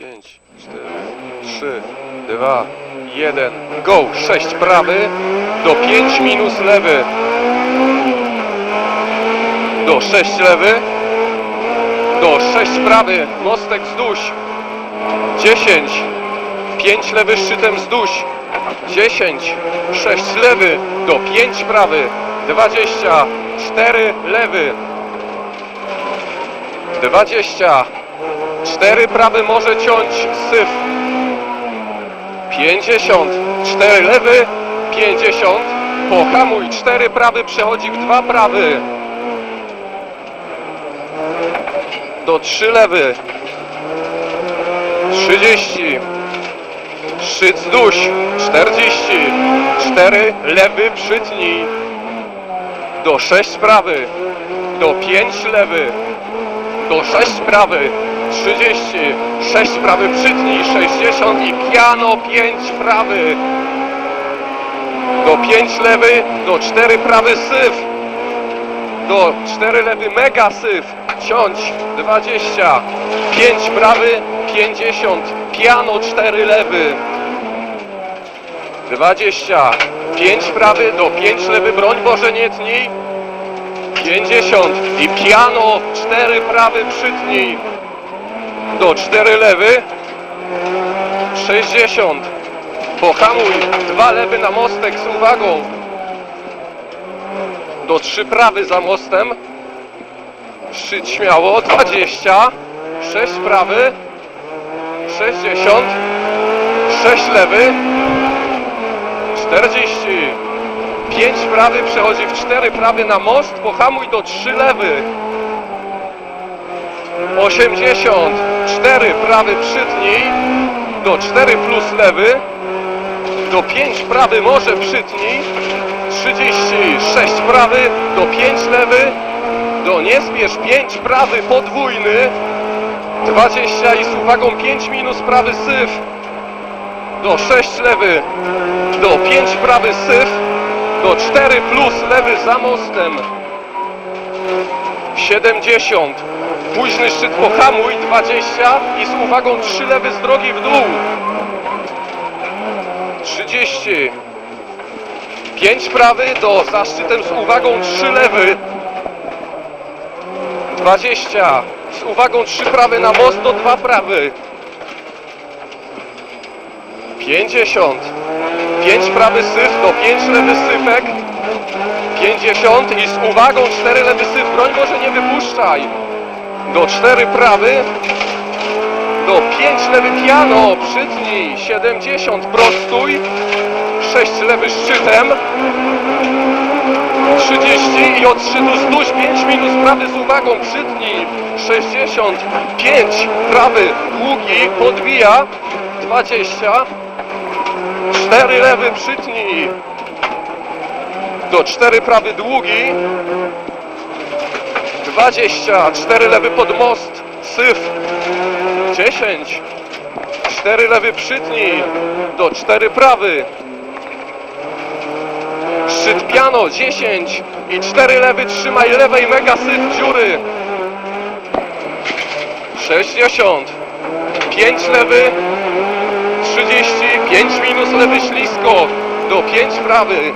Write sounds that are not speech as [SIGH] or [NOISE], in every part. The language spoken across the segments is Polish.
5, 4, 3, 2, 1, go! 6 prawy, do 5 minus lewy, do 6 lewy, do 6 prawy, mostek wzdłuż, 10, 5 lewy szczytem wzdłuż, 10, 6 lewy, do 5 prawy, 20, 4 lewy, 20, 4 prawy może ciąć syf, 50, 4 lewy, 50, pohamuj, 4 prawy przechodzi w 2 prawy, do 3 lewy, 30, szczyt wzdłuż, 40, 4 lewy przytnij, do 6 prawy, do 5 lewy, do 6 prawy, 30, 6 prawy przytnij, 60 i piano 5 prawy, do 5 lewy, do 4 prawy syf, do 4 lewy mega syf, ciąć 20, 5 prawy, 50, piano 4 lewy, 20, 5 prawy, do 5 lewy, broń Boże nie tnij, 50 i piano 4 prawy przytnij, do 4 lewy, 60, pohamuj, 2 lewy na mostek z uwagą, do 3 prawy za mostem, szczyt śmiało, 20, 6 prawy, 60, 6 lewy, 40, 5 prawy przechodzi w 4 prawy na most, pohamuj do 3 lewy, 80, 4 prawy przytnij, do 4 plus lewy, do 5 prawy może przytnij, 36 prawy, do 5 lewy, do nie spiesz 5 prawy podwójny, 20 i z uwagą 5 minus prawy syf, do 6 lewy, do 5 prawy syf, do 4 plus lewy za mostem, 70, późny szczyt pohamuj, 20 i z uwagą 3 lewy z drogi w dół, 30, 5 prawy do za szczytem z uwagą 3 lewy, 20, z uwagą 3 prawy na most do 2 prawy, 50, 5 prawy syf do 5 lewy syfek, 50 i z uwagą 4 lewy syf, broń Boże nie wypuszczaj, do 4 prawy, do 5 lewy piano, przytnij, 70 prostuj, 6 lewy szczytem, 30 i od szczytu zdóź 5 minus prawy z uwagą. Przytnij 65 prawy. Długi. Podbija 20 4 lewy. Przytnij do 4 prawy. Długi 20 4 lewy pod most syf. 10 4 lewy przytnij. Do 4 prawy. Szczyt piano 10 i 4 lewy trzymaj lewej mega syf dziury. 60 5 lewy. 30 5 minus lewy ślisko. Do 5 prawy.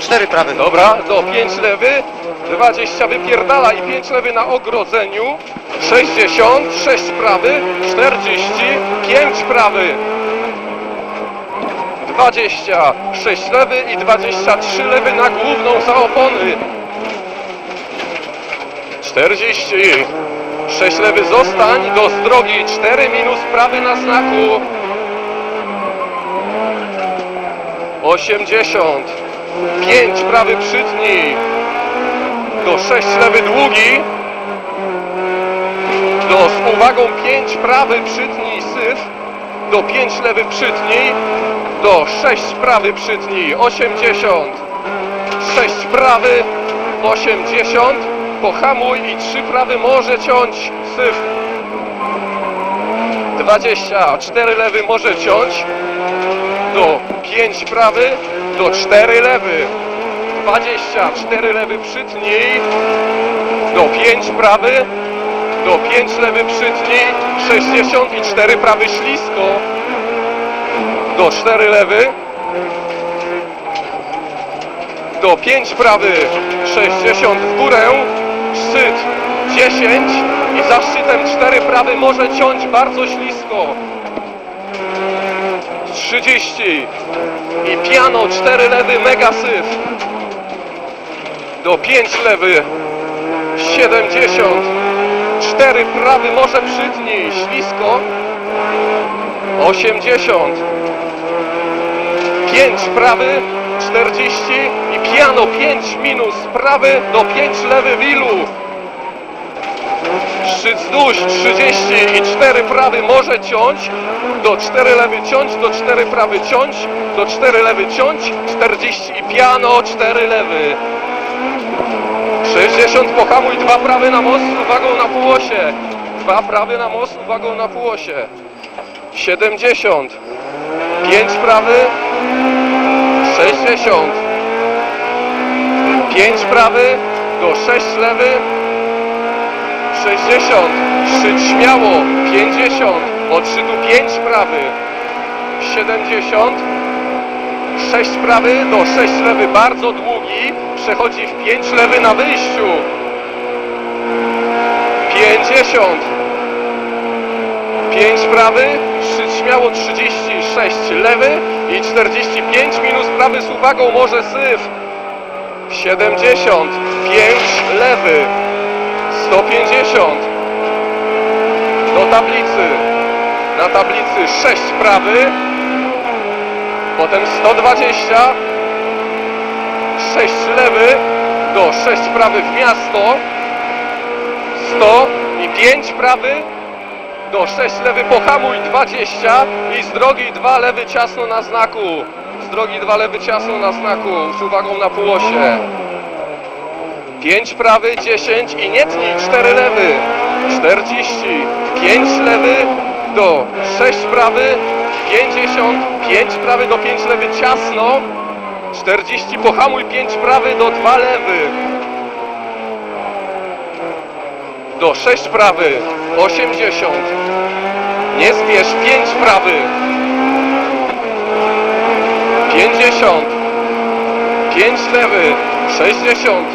4 prawy. dobra do 5 lewy 20 wypierdala i 5 lewy na ogrodzeniu. 60 6 prawy 40 5 prawy. 26 lewy i 23 lewy na główną za opony. 40 6 lewy zostań do drogi 4 minus prawy na znaku. 80 5 prawy przytnij do 6 lewy długi. Do z uwagą 5 prawy przytnij syf. Do 5 lewy przytnij. Do 6 prawy przytnij 80 6 prawy 80 pohamuj i 3 prawy może ciąć syf. 20 4 lewy może ciąć. Do 5 prawy. Do 4 lewy 20 4 lewy przytnij do 5 prawy. Do 5 lewy przytnij, 64 prawy ślisko, do 4 lewy, do 5 prawy, 60 w górę, szczyt 10 i za szczytem 4 prawy może ciąć bardzo ślisko. 30 i piano 4 lewy mega syf do 5 lewy. 70 4 prawy może przytnij ślisko. 80 5 prawy 40 i piano 5 minus prawy do 5 lewy wilu. Szczyt wzdłuż 30 i 4 prawy może ciąć, do 4 lewy ciąć, do 4 prawy ciąć, do 4 lewy ciąć, 40 i piano 4 lewy. 60 pohamuj, 2 prawy na most, uwagą na półosie. 2 prawy na most, uwagą na półosie. 70 5 prawy 60 5 prawy do 6 lewy 60, szczyt śmiało, 50, od szczytu 5 prawy, 70, 6 prawy do 6 lewy, bardzo długi, przechodzi w 5 lewy na wyjściu, 50, 5 prawy, szczyt śmiało 36 lewy i 45 minus prawy z uwagą może syf, 70, 5 lewy, 150 do tablicy. Na tablicy 6 prawy potem 120 6 lewy do 6 prawy w miasto. 100 i 5 prawy do 6 lewy pohamuj 20 i z drogi 2 lewy ciasno na znaku. Z drogi 2 lewy ciasno na znaku z uwagą na półosie. 5 prawy, 10 i nie tnij, 4 lewy, 40, 5 lewy do 6 prawy, 50, 5 prawy do 5 lewy ciasno, 40 pohamuj, 5 prawy do 2 lewy, do 6 prawy, 80, nie spiesz, 5 prawy, 50, 5 lewy, 60,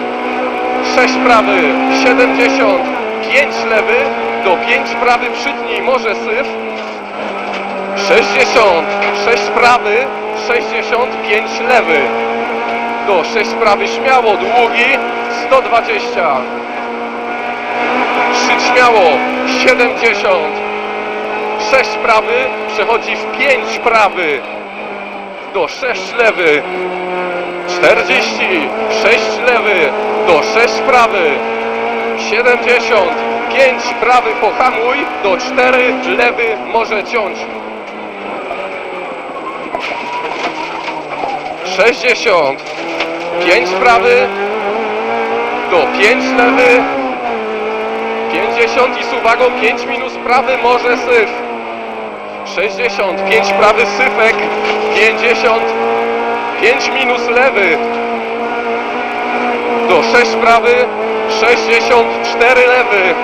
6 prawy, 70, 5 lewy, do 5 prawy przytnij, może syf, 60, 6 prawy, 65 lewy, do 6 prawy śmiało, długi, 120, 3 śmiało, 70, 6 prawy, przechodzi w 5 prawy, do 6 lewy, 40, 6 lewy, do 6 prawy, 70, 5 prawy pohamuj, do 4 lewy może ciąć. 60, 5 prawy, do 5 lewy, 50 i z uwagą 5 minus prawy może syf. 60, 5 prawy syfek, 50, 5 minus lewy, do 6 prawy, 64 lewy.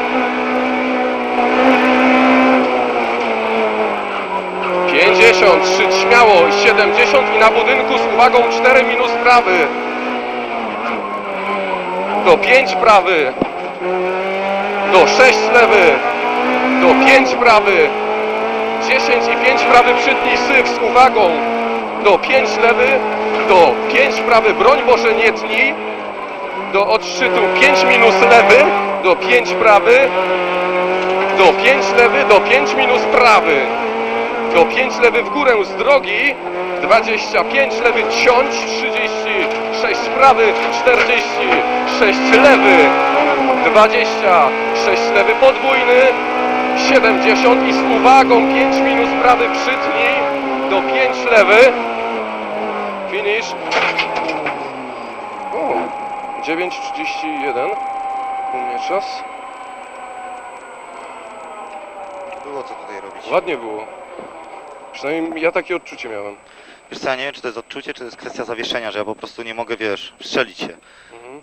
50, szczyt śmiało, 70 i na budynku z uwagą 4 minus prawy. Do 5 prawy. Do 6 lewy. Do 5 prawy. 10 i 5 prawy przytnij syf z uwagą. Do 5 lewy. Do 5 prawy, broń Boże nie tnij do odszczytu 5 minus lewy, do 5 prawy, do 5 lewy, do 5 minus prawy, do 5 lewy w górę z drogi, 25 lewy ciąć, 36 prawy, 46 lewy, 26 lewy podwójny, 70 i z uwagą 5 minus prawy przytnij, do 5 lewy, finish, o, 9.31 u mnie czas. Było co tutaj robić. Ładnie było. Przynajmniej ja takie odczucie miałem. Wiesz co, ja nie wiem, czy to jest odczucie, czy to jest kwestia zawieszenia, że ja po prostu nie mogę, wiesz, strzelić się. Mhm.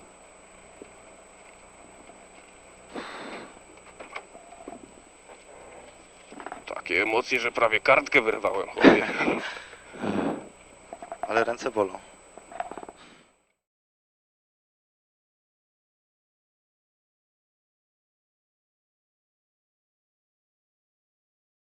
Takie emocje, że prawie kartkę wyrwałem. chłopie. [LAUGHS] [LAUGHS] Ale ręce bolą.